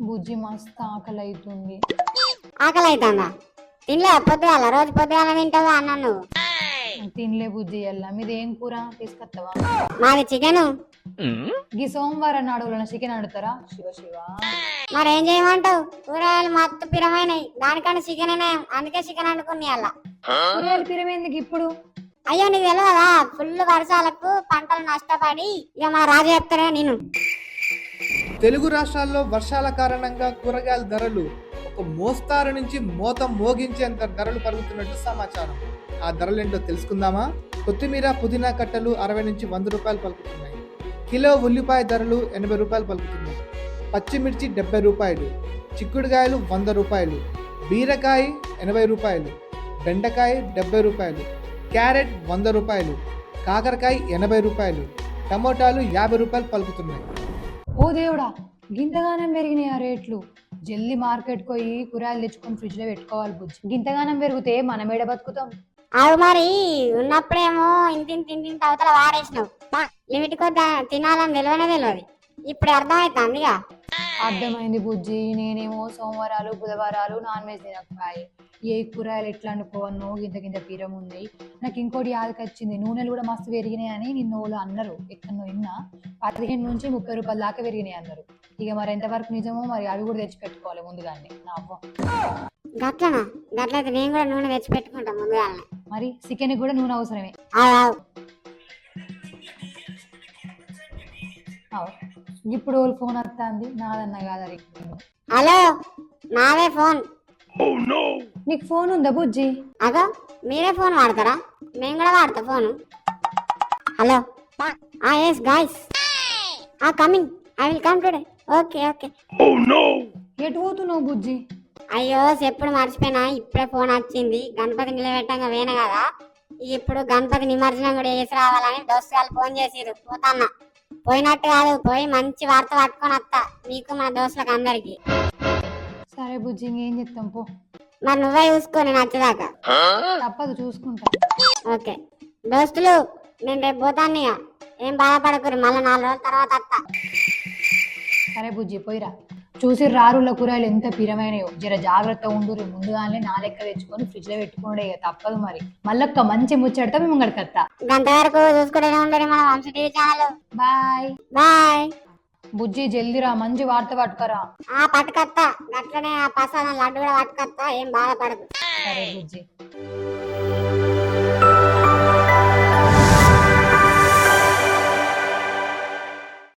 బుజ్జి మస్తు ఆకలి అవుతుంది ఆకలి అవుతుందా తినలే పొద్దుగాల రోజు పొద్దుగాల తింటావా అన్న నువ్వు? తినలే బుజ్జి ఎల్లా మీది ఏం కూర? తీసుకొస్తావా మాది చికెన్. ఈ సోమవారం నాడు చికెన్ ఆడుతారా శివ శివ. మరి ఏం చేయమంటావు? కూరగాయలు మత్తు పిరమైనవి దానికన్నా చికెన్ అందుకే చికెన్ అనుకుని అలా కూరగాయల పిరమేందుకు ఇప్పుడు? అయ్యో నీకు తెలియదా ఫుల్ వర్షాలకు పంటలు నష్టపడి ఇక మా రాజు చెప్తారా నేను. తెలుగు రాష్ట్రాల్లో వర్షాల కారణంగా కూరగాయల ధరలు ఒక మోస్తారు నుంచి మోత మోగించేంత ధరలు పరుగుతున్నట్టు సమాచారం. ఆ ధరలు ఏంటో తెలుసుకుందామా? కొత్తిమీర పుదీనా కట్టలు అరవై నుంచి వంద రూపాయలు పలుకుతున్నాయి. కిలో ఉల్లిపాయ ధరలు ఎనభై రూపాయలు పలుకుతున్నాయి. పచ్చిమిర్చి డెబ్బై రూపాయలు చిక్కుడుకాయలు వంద రూపాయలు బీరకాయ ఎనభై రూపాయలు బెండకాయ డెబ్బై రూపాయలు క్యారెట్ వంద రూపాయలు కాకరకాయ ఎనభై రూపాయలు టమోటాలు యాభై రూపాయలు పలుకుతున్నాయి. ఓ దేవుడా గింతగానం పెరిగినాయి ఆ రేట్లు. జల్దీ మార్కెట్ పోయి కూరగాయలు తెచ్చుకొని ఫ్రిడ్జ్లో పెట్టుకోవాలి బుజ్జి. గింతగానం పెరిగితే మనం ఏడ బతుకుతాం. అవి మరి ఉన్నప్పుడేమో ఇంటింటి ఇంటింటి అవతల వాడేసినావు. లిమిట్ కొద్ది తినాలని తెలియనే తెలియదు ఇప్పుడు అర్థమవుతుంది ఇక అర్థమైంది బుజ్జి. నేనేమో సోమవారాలు బుధవారాలు నాన్ వెజ్ తినకపోయి ఏ కూరగాయలు ఎట్లా అనుకోవన్నో గింత గింత పీరం ఉంది. నాకు ఇంకోటి యాదకి వచ్చింది. నూనెలు కూడా మస్తు పెరిగినాయి అని నిన్న వాళ్ళు అన్నారు. ఎక్కడో విన్నా. పదిహేను నుంచి ముప్పై రూపాయల దాకా పెరిగినాయి అన్నారు ఇక మరి ఎంతవరకు నిజమో మరి అవి కూడా తెచ్చి పెట్టుకోవాలి ముందుగానే. నా అవ్వ గట్లనా గట్లయితే నేను కూడా నూనె తెచ్చి పెట్టుకుంటా ముందుగానే. మరి చికెన్ కూడా నూనె అవసరమే. అవు. ఇప్పుడు వాళ్ళు ఫోన్ వస్తుంది నాదన్న కాదని హలో నాదే ఫోన్. నీకు ఫోన్ ఉందా బుజ్జి? అగో మీరే ఫోన్ వాడతారా? మేము కూడా వాడతా phone. Hello. Ah yes guys ah coming I will come today okay okay ఎటు పోతున్నావు బుజ్జి? అయ్యో ఎప్పుడు మర్చిపోయినా ఇప్పుడే ఫోన్ వచ్చింది. గణపతి నిలబెట్టంగా వేన కదా. ఇప్పుడు గణపతి నిమజ్జనం కూడా చేసి రావాలని దోస్తుగాలు ఫోన్ చేసిరు పోతాన్నా. పోయినట్టు కాదు పోయి మంచి వార్త పట్టుకొని వస్తా మీకు మా దోస్తులకు అందరికి. సరే బుజ్జి ఇంకేం చెప్తాం? పో. మరి నువ్వే చూసుకో నేను వచ్చేదాకా. తప్పదు చూసుకుంటా. ఓకే. దోస్తులు నేను రేపు పోతాను ఇక ఏం బాధపడకూరు మళ్ళీ నాలుగు రోజుల తర్వాత వస్తా సరే బుజ్జి పోయిరా. చూసి రారుల కూరగాయలు ఎంత పిరమైనయో. జర జాగ్రత్త ఉండు ముందుగానే నా లెక్క తెచ్చుకొని ఫ్రిడ్జ్లో పెట్టుకోండి తప్పదు మరి. మళ్ళొక్క మంచి ముచ్చడితే మేము చూసుకుంటూనే మన Vamsha TV channel bye. Bye. బుజ్జి జల్దిరా మంచి వార్త పట్టుకరా. ఆ పట్టుకత్తా. గట్లనే ఆ ప్రసాదం లడ్డు కూడా పట్టుకత్తా. ఏం బాధపడదు సరే బుజ్జి.